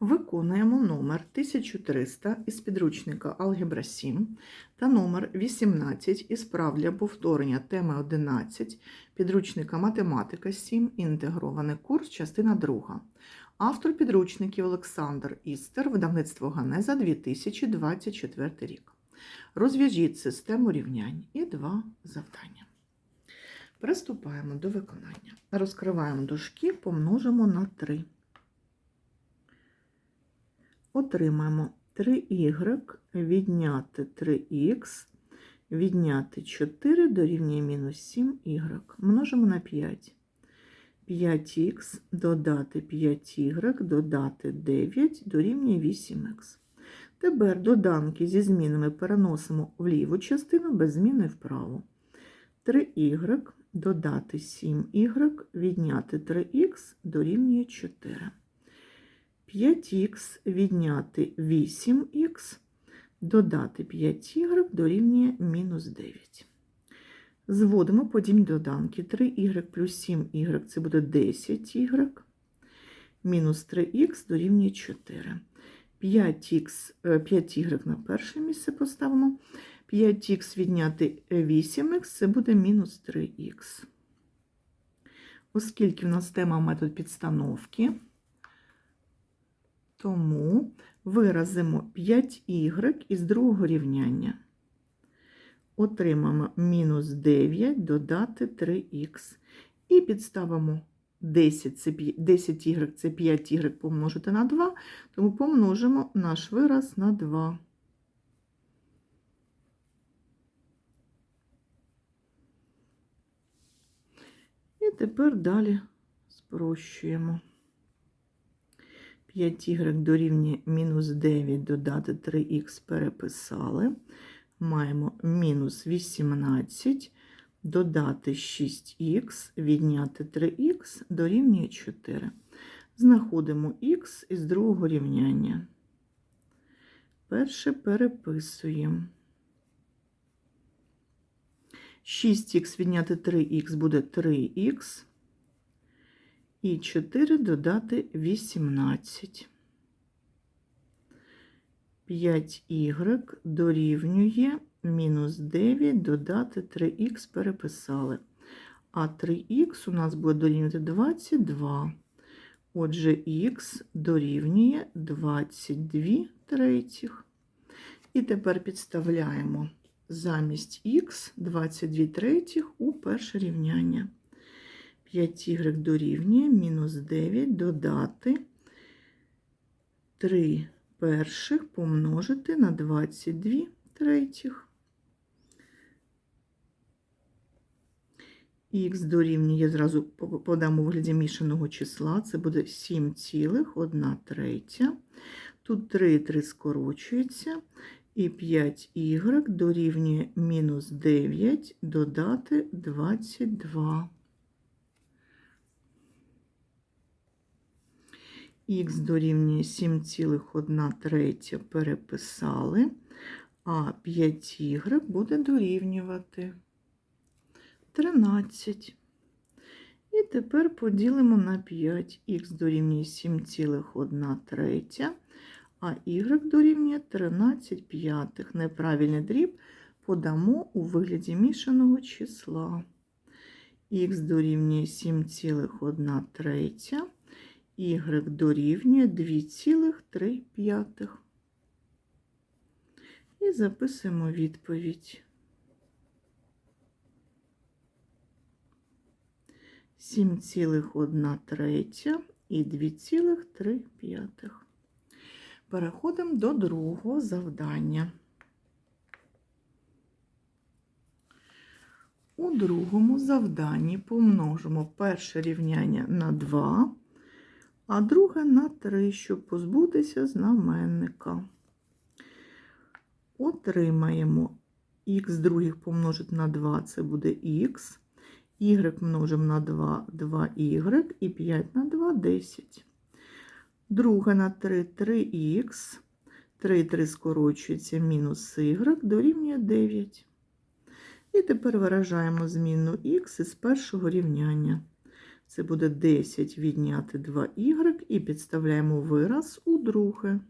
Виконуємо номер 1300 із підручника Алгебра 7 та номер 18 із прав для повторення теми 11 підручника Математика 7, інтегрований курс, частина 2. Автор підручників Олександр Істер, видавництво Ганеза 2024 рік. Розв'яжіть систему рівнянь і два завдання. Приступаємо до виконання. Розкриваємо дужки, помножимо на 3. Отримаємо 3y відняти 3х, відняти 4 дорівнює мінус 7y. Множимо на 5. 5х додати 5y, додати 9 дорівнює 8х. Тепер доданки зі змінами переносимо в ліву частину без зміни вправо. 3y додати 7y, відняти 3х дорівнює 4. 5х відняти 8х, додати 5y дорівнює мінус 9. Зводимо подібні доданки. 3y плюс 7y це буде 10y, мінус 3х дорівнює 4. 5х, 5y на перше місце поставимо. 5х відняти 8х це буде мінус 3х. Оскільки в нас тема метод підстановки, тому виразимо 5y із другого рівняння. Отримаємо мінус 9 додати 3х. І підставимо 10 це 10y це 5y помножити на 2, тому помножимо наш вираз на 2. І тепер далі спрощуємо. 5y дорівнює мінус 9 додати 3х переписали. Маємо мінус 18 додати 6х, відняти 3х дорівнює 4. Знаходимо х із другого рівняння. Перше переписуємо. 6х відняти 3х буде 3х. І 4 додати 18. 5y дорівнює мінус 9 додати 3х переписали. А 3х у нас буде дорівнювати 22. Отже, х дорівнює 22 третіх. І тепер підставляємо замість х 22 третіх у перше рівняння. 5y дорівнює мінус 9 додати 3 перших помножити на 22 третіх. Х дорівнює, я зразу подамо у вигляді мішаного числа, це буде 7,1 третя. Тут 3 3 скорочується, і 5y дорівнює мінус 9 додати 22. Х дорівнює 7,1 третя переписали, а 5y буде дорівнювати 13. І тепер поділимо на 5. Х дорівнює 7,1 третя, а y дорівнює 13 п'ятих. Неправильний дріб подамо у вигляді мішаного числа. Х дорівнює 7,1 третя y дорівнює 2,3. І записуємо відповідь. 7,1 третя і 2,3. Переходимо до другого завдання. У другому завданні помножимо перше рівняння на 2 а друге на 3, щоб позбутися знаменника. Отримаємо х других помножити на 2, це буде х, y множимо на 2, 2y і 5 на 2 10. Друге на 3 3х, 3 3 скорочується мінус y дорівнює 9. І тепер виражаємо змінну х із першого рівняння. Це буде 10 відняти 2y і підставляємо вираз у друге.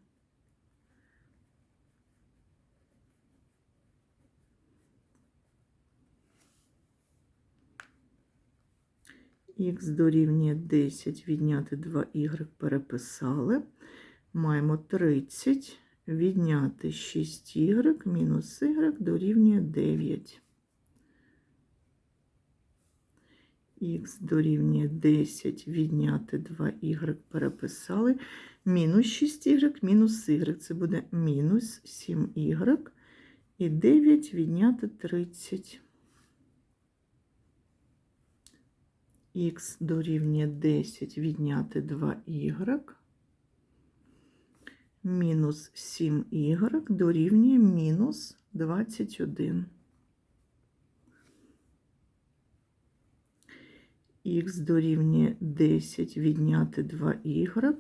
Х дорівнює 10 відняти 2y переписали. Маємо 30 відняти 6y мінус y дорівнює 9. Х дорівнює 10 відняти 2y переписали. Мінус 6y мінус y. Це буде мінус 7y. І 9 відняти 30. Х дорівнює 10 відняти 2y. Мінус 7y дорівнює мінус 21. Х дорівнює 10 відняти 2y.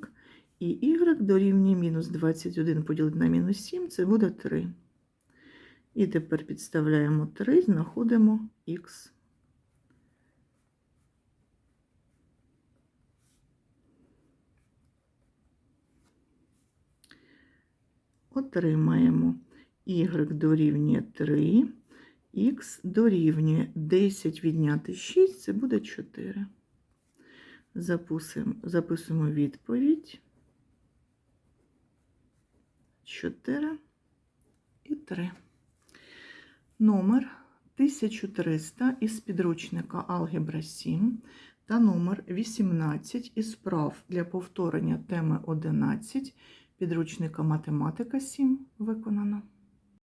І y дорівнює мінус 21 поділити на мінус 7, це буде 3. І тепер підставляємо 3, знаходимо х. Отримаємо y дорівнює 3, х дорівнює 10 відняти 6, це буде 4. Записуємо, записуємо відповідь. 4 і 3. Номер 1300 із підручника Алгебра 7 та номер 18 із справ для повторення теми 11 підручника Математика 7 виконано.